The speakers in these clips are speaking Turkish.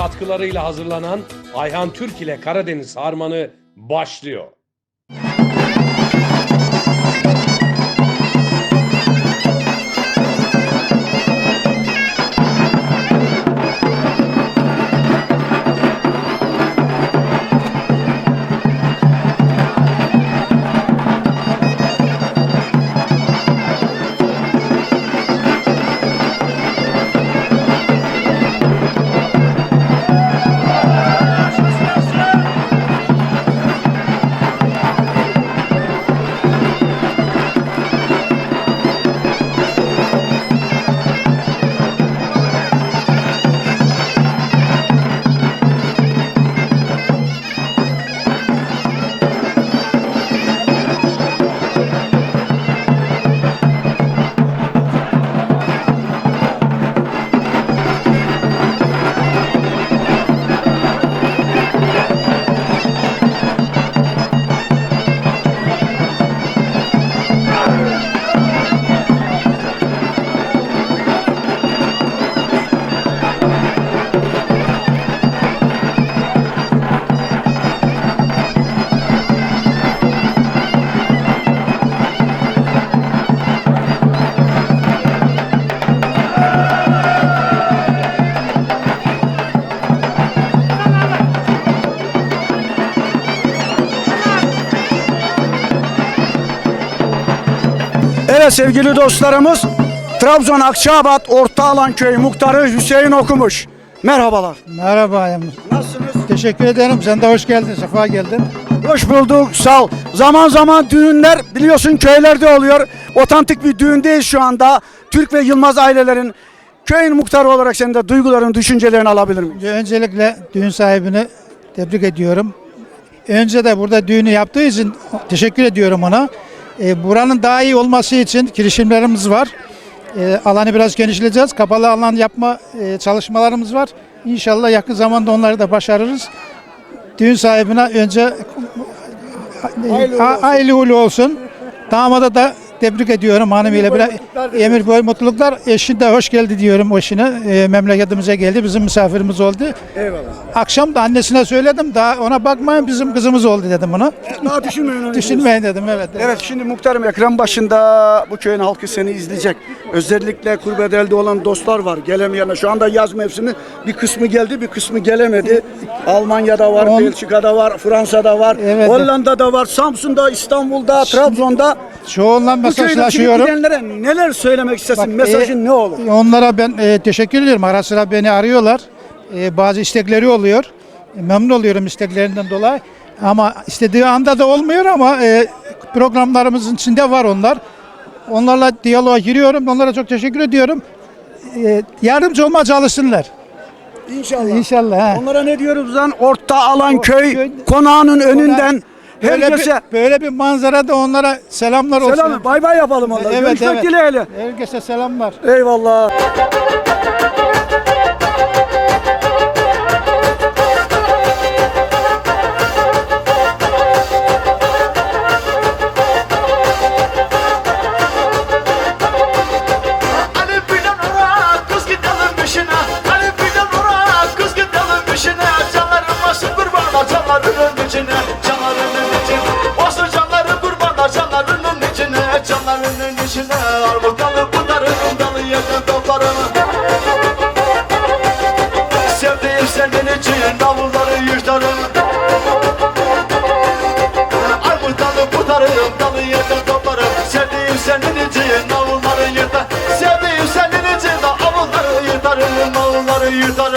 Katkılarıyla hazırlanan Ayhan Türk ile Karadeniz Harmanı başlıyor. Sevgili dostlarımız Trabzon Akçaabat Ortaalan Köyü Muhtarı Hüseyin Okumuş. Merhabalar. Merhaba Emre. Nasılsınız? Teşekkür ederim. Sen de hoş geldin. Sefa geldin. Hoş bulduk. Sağ ol. Zaman zaman düğünler biliyorsun köylerde oluyor. Otantik bir düğündeyiz şu anda. Türk ve Yılmaz ailelerin köyün muhtarı olarak senin de duyguların, düşüncelerini alabilir miyim? Öncelikle düğün sahibini tebrik ediyorum. Önce de burada düğünü yaptığı için teşekkür ediyorum ona. Ee, buranın daha iyi olması için girişimlerimiz var. Ee, alanı biraz genişleyeceğiz. Kapalı alan yapma e, çalışmalarımız var. İnşallah yakın zamanda onları da başarırız. Düğün sahibine önce Ha- hayırlı uğurlu olsun. Damada da tebrik ediyorum hanımıyla. mutluluklar diliyorum. emir boy mutluluklar. Eşi de hoş geldi diyorum eşine. E, memleketimize geldi. Bizim misafirimiz oldu. Eyvallah. Akşam da annesine söyledim. Daha ona bakmayın bizim kızımız oldu dedim ona. Daha düşünmeyin. onu. Düşünmeyin dedim evet. Evet şimdi muhtarım ekran başında bu köyün halkı seni izleyecek. Özellikle kurbedelde olan dostlar var gelemeyenler. Şu anda yaz mevsimi bir kısmı geldi bir kısmı gelemedi. Almanya'da var, On- Belçika'da var, Fransa'da var, Evet. Hollanda'da var, Samsun'da, İstanbul'da, Trabzon'da. Çoğunla Bu gidenlere neler söylemek istersin? Bak, Mesajın e, ne olur? Onlara ben e, teşekkür ediyorum. Ara sıra beni arıyorlar. E, bazı istekleri oluyor. E, memnun oluyorum isteklerinden dolayı. Ama istediği anda da olmuyor ama e, programlarımızın içinde var onlar. Onlarla diyaloğa giriyorum. Onlara çok teşekkür ediyorum. E, yardımcı olmaya çalışsınlar. İnşallah. İnşallah. ha. Onlara ne diyoruz lan? Orta alan köy köy- konağının önünden Böyle herkese bir, böyle bir manzarada onlara selamlar olsun. selam bay bay yapalım Allah. Evet, Görüşmek evet. dileğiyle. Herkese selamlar. Eyvallah. you thought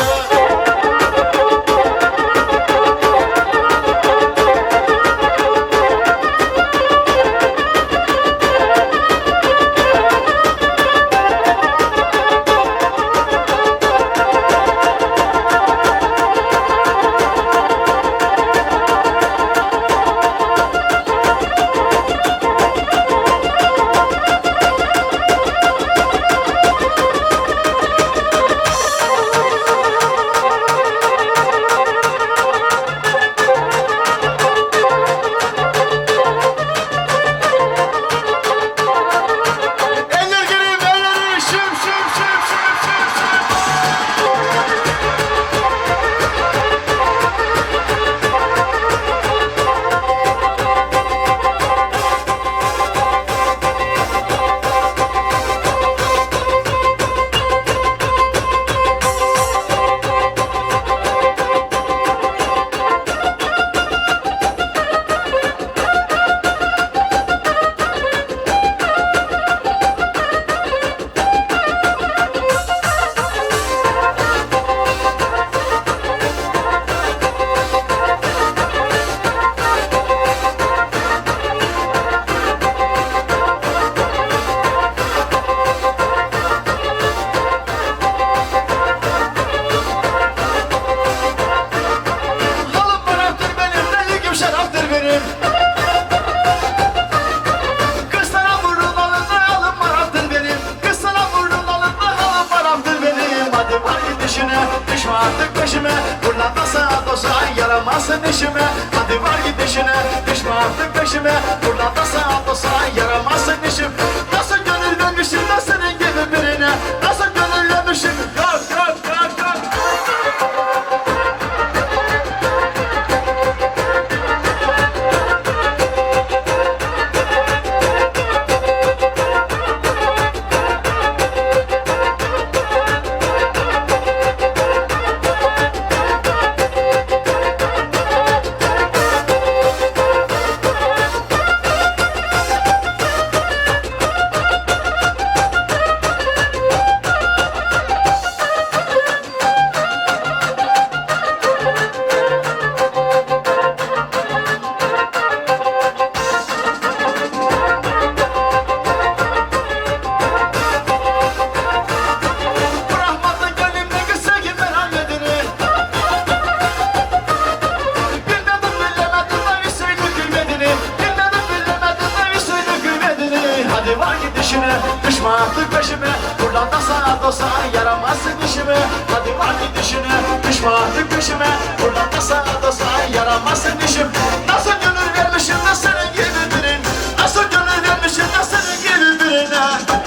Hadi var git işine düşme artık peşime. Buradan da sağa da sağa yaramazsın işime. Hadi var git işine düşme artık peşime. Buradan da sağa da sağa yaramazsın işim. Nasıl gönül vermişim de senin gibi birin Nasıl gönül vermişim de senin gibi birine? Evet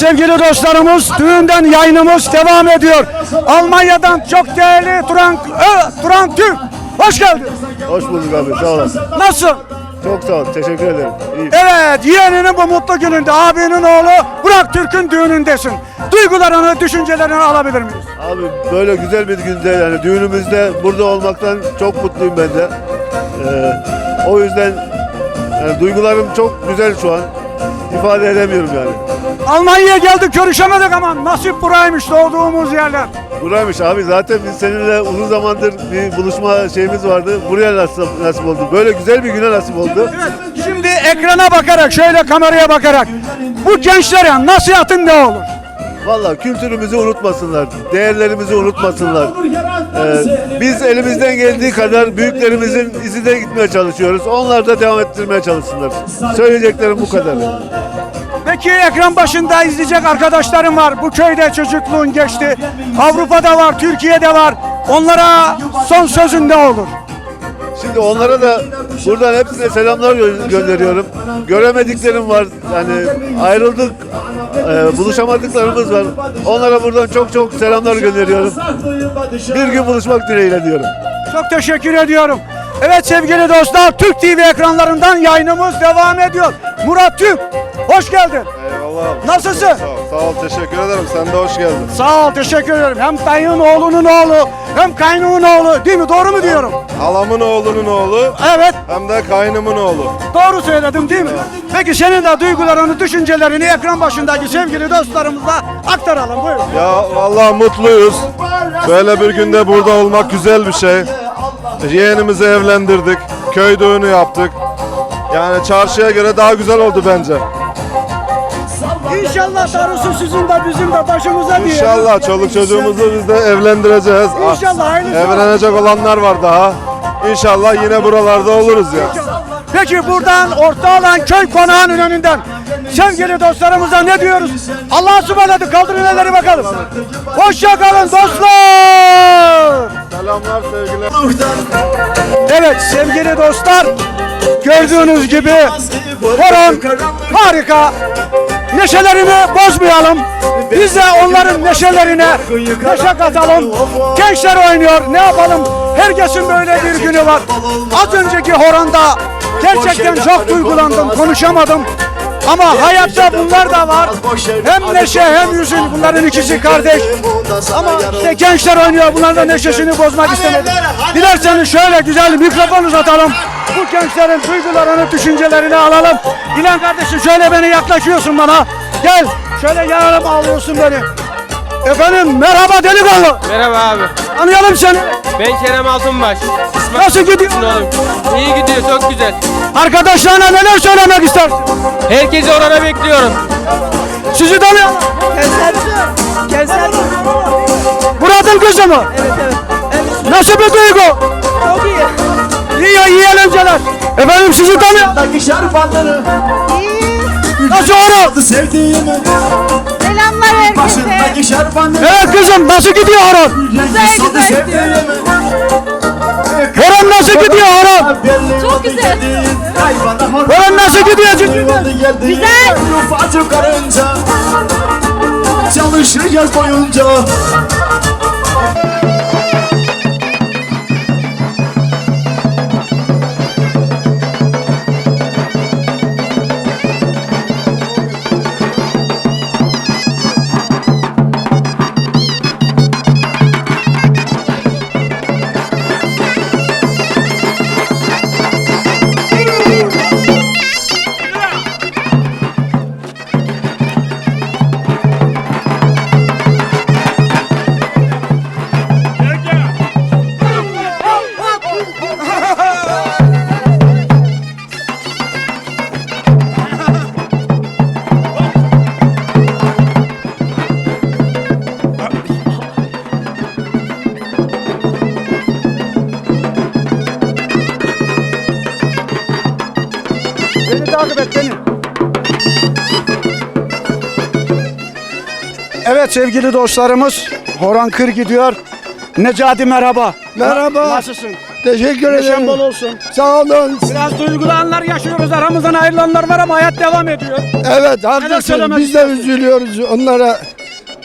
sevgili dostlarımız düğünden yayınımız devam ediyor. Almanya'dan çok değerli Turan, Ö, Turan Türk. Hoş geldin. Hoş bulduk abi sağ olasın. Nasıl? Çok sağ ol teşekkür ederim. İyi. Evet yeğeninin bu mutlu gününde abinin oğlu Burak Türk'ün düğünündesin. Duygularını, düşüncelerini alabilir miyiz? Abi böyle güzel bir günde yani düğünümüzde burada olmaktan çok mutluyum ben de. Ee, o yüzden yani duygularım çok güzel şu an. İfade edemiyorum yani. Almanya'ya geldik görüşemedik ama nasip buraymış doğduğumuz yerler. Buraymış abi zaten biz seninle uzun zamandır bir buluşma şeyimiz vardı. Buraya nasip, nasip oldu. Böyle güzel bir güne nasip oldu. Evet, şimdi ekrana bakarak, şöyle kameraya bakarak bu gençlere nasihatın ne olur? Valla kültürümüzü unutmasınlar. Değerlerimizi unutmasınlar. Ee, biz elimizden geldiği kadar büyüklerimizin izine gitmeye çalışıyoruz. Onlar da devam ettirmeye çalışsınlar. Söyleyeceklerim bu kadar. Peki ekran başında izleyecek arkadaşlarım var. Bu köyde çocukluğun geçti. Avrupa'da var, Türkiye'de var. Onlara son sözün ne olur? Şimdi onlara da buradan hepsine selamlar gö- gönderiyorum. Göremediklerim var. Yani ayrıldık, e, buluşamadıklarımız var. Onlara buradan çok çok selamlar gönderiyorum. Bir gün buluşmak dileğiyle diyorum. Çok teşekkür ediyorum. Evet sevgili dostlar, Türk TV ekranlarından yayınımız devam ediyor. Murat Türk, hoş geldin. Eyvallah. Nasılsın? Sağ ol, sağ ol, teşekkür ederim. Sen de hoş geldin. Sağ ol, teşekkür ederim. Hem dayının oğlunun oğlu, hem kaynının oğlu. Değil mi? Doğru mu diyorum? Halamın oğlunun oğlu Evet, hem de kaynımın oğlu. doğru söyledim değil mi? Peki senin de duygularını, düşüncelerini ekran başındaki sevgili dostlarımıza aktaralım. Buyurun. Ya vallahi mutluyuz. Böyle bir günde burada olmak güzel bir şey. Yeğenimizi evlendirdik. Köy düğünü yaptık. Yani çarşıya göre daha güzel oldu bence. İnşallah darısı sizin de bizim de başımıza diye. İnşallah çoluk çocuğumuzu biz de evlendireceğiz. Ah, İnşallah, hayırlısı. Evlenecek olanlar var daha. İnşallah yine buralarda oluruz ya. Peki buradan orta alan köy konağının önünden sevgili dostlarımıza ne diyoruz? Allah'a ısmarladık. Kaldırın elleri bakalım. Hoşça kalın dostlar. Selamlar sevgiler. Evet sevgili dostlar gördüğünüz gibi horon harika. Neşelerini bozmayalım. Biz de onların neşelerine neşe katalım. Gençler oynuyor. Ne yapalım? Herkesin böyle bir günü var. Az önceki horonda gerçekten çok duygulandım. Konuşamadım. Ama hayatta bunlar da var. Hem neşe hem hüzün. Bunların ikisi kardeş. Ama işte gençler oynuyor. Bunların da neşesini bozmak istemedim. Dilerseniz şöyle güzel mikrofon uzatalım. Bu gençlerin duygularını, düşüncelerini alalım. İlan kardeşim şöyle beni yaklaşıyorsun bana. Gel. Şöyle yanarım alıyorsun beni. Efendim merhaba delikanlı. Merhaba abi. Tanıyalım seni. Ben Kerem Altınbaş. İsmail Nasıl gidiyor? oğlum. İyi gidiyor, çok güzel. Arkadaşlarına neler söylemek istersin? Herkesi orana bekliyorum. Sizi tanıyalım. Murat'ın kızı mı? Evet evet. Nasıl bir duygu? Çok iyi. İyi, iyi eğlenceler. Efendim sizi tanıyalım. Nasıl oğlum? sevdiğimi Selamlar herkese. Evet kızım nasıl gidiyor horon? Güzel güzel sevdiğimi Horon nasıl gidiyor horon? Çok güzel. Horon nasıl gidiyor? Güzel. Ufacık karınca Çalışır yaz boyunca Evet sevgili dostlarımız Horan Kır gidiyor. Necati merhaba. Merhaba. Nasılsın? Teşekkür Neşen ederim. bol olsun. Sağ olun. Biraz duygulananlar yaşıyoruz. Aramızdan ayrılanlar var ama hayat devam ediyor. Evet haklısın. söylemek Biz de istersin? üzülüyoruz onlara.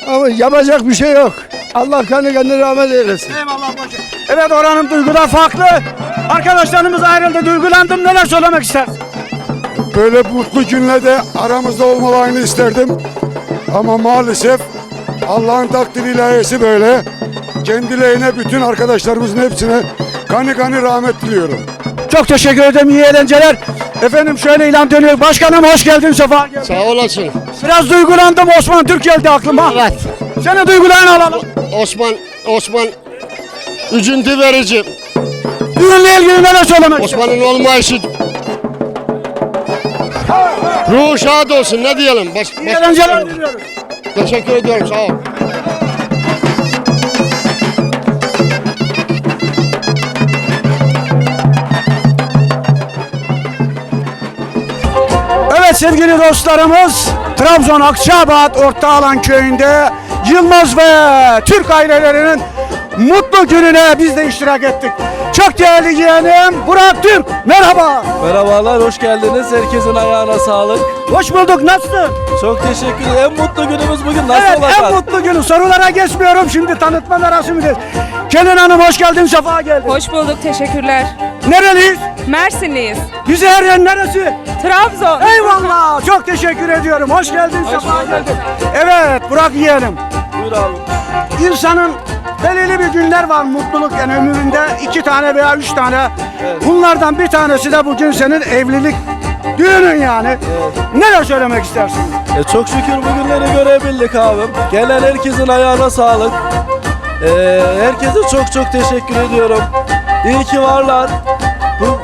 Ama yapacak bir şey yok. Allah kanı kanı rahmet eylesin. Eyvallah paşa. Evet oranın duygular farklı. Arkadaşlarımız ayrıldı. Duygulandım. Neler söylemek istersin? Böyle mutlu günlerde aramızda olmalarını isterdim. Ama maalesef Allah'ın takdiri ilahisi böyle. Kendilerine bütün arkadaşlarımızın hepsine kanı kanı rahmet diliyorum. Çok teşekkür ederim. İyi eğlenceler. Efendim şöyle ilan dönüyor. Başkanım hoş geldin. Sefa geldin. Sağ olasın. Biraz duygulandım. Osman Türk geldi aklıma. Evet. Seni duygulayan alalım. Osman Osman üzüntü verici. Düğünle ilgili neler söylemek? Osman'ın olmayışı Ruhu şad olsun ne diyelim. Baş, İyi baş- eğlenceler diliyoruz. Teşekkür ediyorum sağ ol. Evet sevgili dostlarımız Trabzon Akçabat Ortaalan köyünde Yılmaz ve Türk ailelerinin mutlu gününe biz de iştirak ettik. Çok değerli yeğenim Burak Türk merhaba. Merhabalar, hoş geldiniz. Herkesin ayağına sağlık. Hoş bulduk nasılsın? Çok teşekkür ederim. En mutlu günümüz bugün. Nasıl evet olacak? en mutlu günü sorulara geçmiyorum şimdi tanıtma merasimidir. Kelin Hanım hoş geldin sefa geldin. Hoş bulduk, teşekkürler. Nereliyiz? Mersinliyiz. Bize her yer neresi? Trabzon. Eyvallah çok teşekkür ediyorum. Hoş geldin sefa geldin. Evet Burak yeğenim. Buyur abi. İnsanın belirli bir günler var mutluluk yani ömründe iki tane veya üç tane. Bunlardan bir tanesi de bugün senin evlilik düğünün yani. Neler söylemek istersin? E, çok şükür bugünleri görebildik abim. Gelen herkesin ayağına sağlık. E, herkese çok çok teşekkür ediyorum. İyi ki varlar. Bu,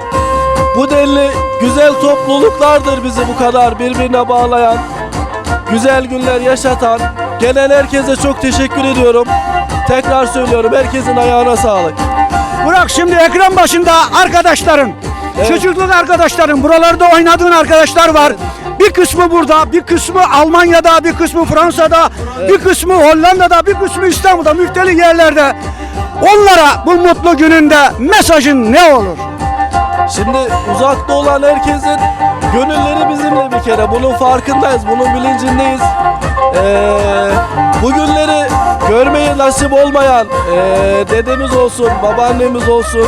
bu denli güzel topluluklardır bizi bu kadar birbirine bağlayan. Güzel günler yaşatan. Gelen herkese çok teşekkür ediyorum. Tekrar söylüyorum herkesin ayağına sağlık. Burak şimdi ekran başında arkadaşların, çocukluk arkadaşların, buralarda oynadığın arkadaşlar var. Bir kısmı burada, bir kısmı Almanya'da, bir kısmı Fransa'da, bir kısmı Hollanda'da, bir kısmı İstanbul'da, müfteli yerlerde. Onlara bu mutlu gününde mesajın ne olur? Şimdi uzakta olan herkesin gönülleri bizimle bir kere. Bunun farkındayız, bunun bilincindeyiz. Ee, bu günleri görmeyi nasip olmayan ee, dedemiz olsun, babaannemiz olsun,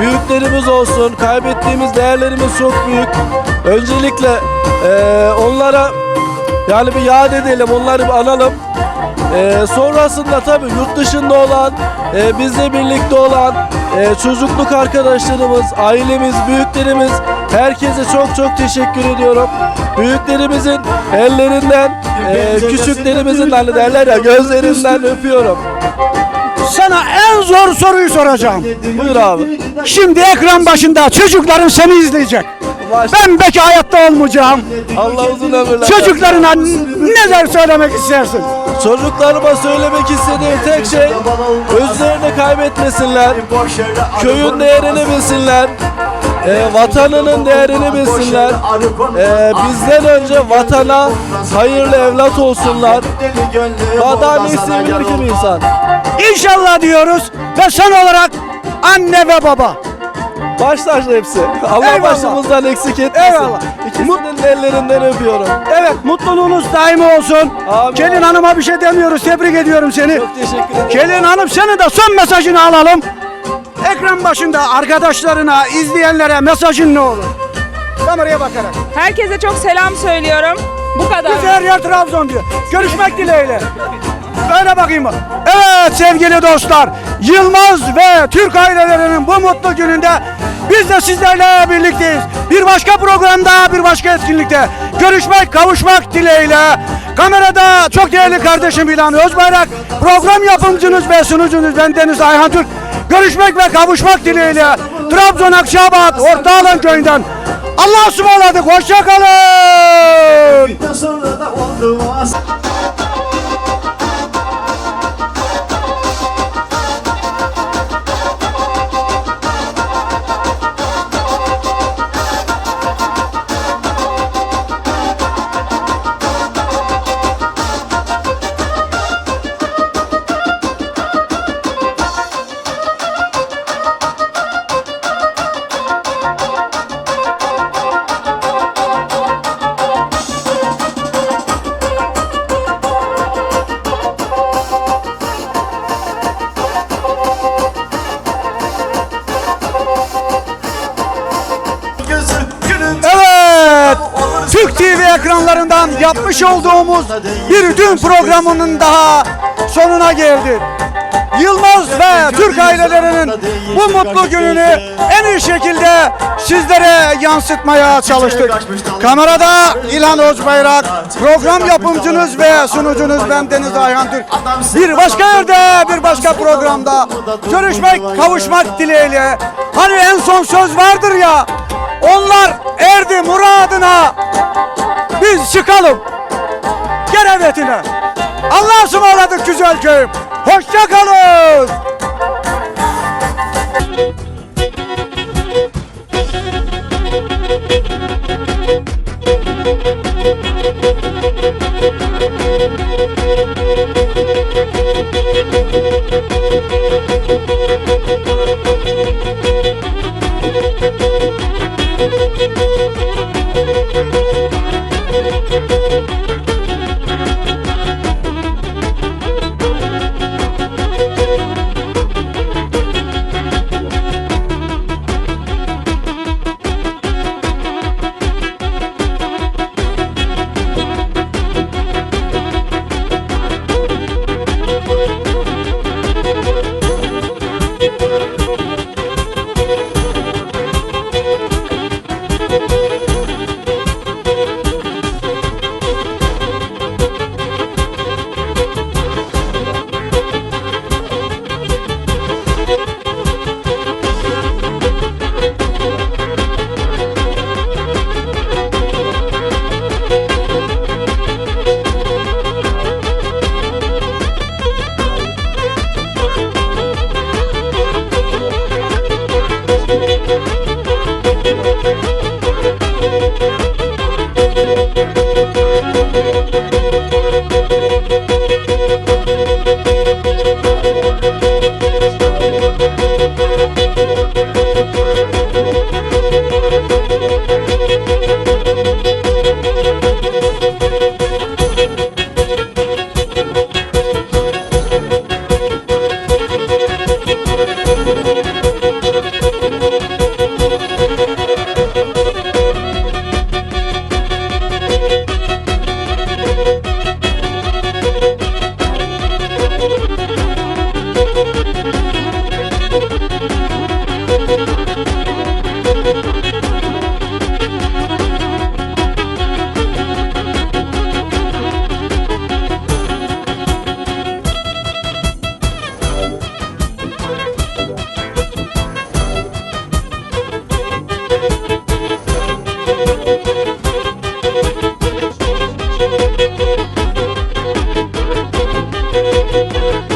büyüklerimiz olsun, kaybettiğimiz değerlerimiz çok büyük. Öncelikle ee, onlara Yani bir yad edelim, onları bir analım. Ee, sonrasında tabii yurt dışında olan, e, bizle birlikte olan e, çocukluk arkadaşlarımız, ailemiz, büyüklerimiz herkese çok çok teşekkür ediyorum. Büyüklerimizin ellerinden, e, küçüklerimizin hani derler ya gözlerinden öpüyorum. Sana en zor soruyu soracağım. Buyur abi. Şimdi ekran başında çocukların seni izleyecek. Ben belki hayatta olmayacağım. Allah uzun ömürler. Çocuklarına neler söylemek istersin? Çocuklarıma söylemek istediğim tek şey özlerini kaybetmesinler. Köyün değerini bilsinler. e, vatanının değerini bilsinler. E, bizden önce vatana hayırlı evlat olsunlar. Daha ne isteyebilir ki bir insan? İnşallah diyoruz ve son olarak anne ve baba. Baştaşla hepsi. Allah Eyvallah. başımızdan eksik etmesin. Eyvallah. İkisinin de ellerinden öpüyorum. Evet mutluluğunuz daimi olsun. Amin. Gelin hanıma bir şey demiyoruz. Tebrik ediyorum seni. Çok teşekkür ederim. Gelin hanım senin de son mesajını alalım. Ekran başında arkadaşlarına, izleyenlere mesajın ne olur? Kameraya bakarak. Herkese çok selam söylüyorum. Bu kadar. Her yer Trabzon diyor. Görüşmek dileğiyle. Böyle bakayım. Evet sevgili dostlar. Yılmaz ve Türk ailelerinin bu mutlu gününde biz de sizlerle birlikteyiz. Bir başka programda, bir başka etkinlikte görüşmek, kavuşmak dileğiyle. Kamerada çok değerli kardeşim İlhan Özbayrak, program yapımcınız ve sunucunuz ben Deniz Ayhan Türk. Görüşmek ve kavuşmak dileğiyle. Trabzon Akçabat, Ortağalan köyünden. Allah'a ısmarladık. Hoşçakalın. Ekranlarından yapmış olduğumuz bir dün programının daha sonuna geldik. Yılmaz ve Türk ailelerinin bu mutlu gününü en iyi şekilde sizlere yansıtmaya çalıştık. Kamerada İlhan Özbayrak, program yapımcınız ve sunucunuz ben Deniz Ayhan Türk. Bir başka yerde, bir başka programda görüşmek, kavuşmak dileğiyle. Hani en son söz vardır ya, onlar erdi muradına. Biz çıkalım. Gerevetine. Allah'a ısmarladık güzel köyüm. Hoşça kalın. Música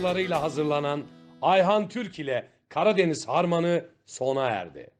katkılarıyla hazırlanan Ayhan Türk ile Karadeniz Harmanı sona erdi.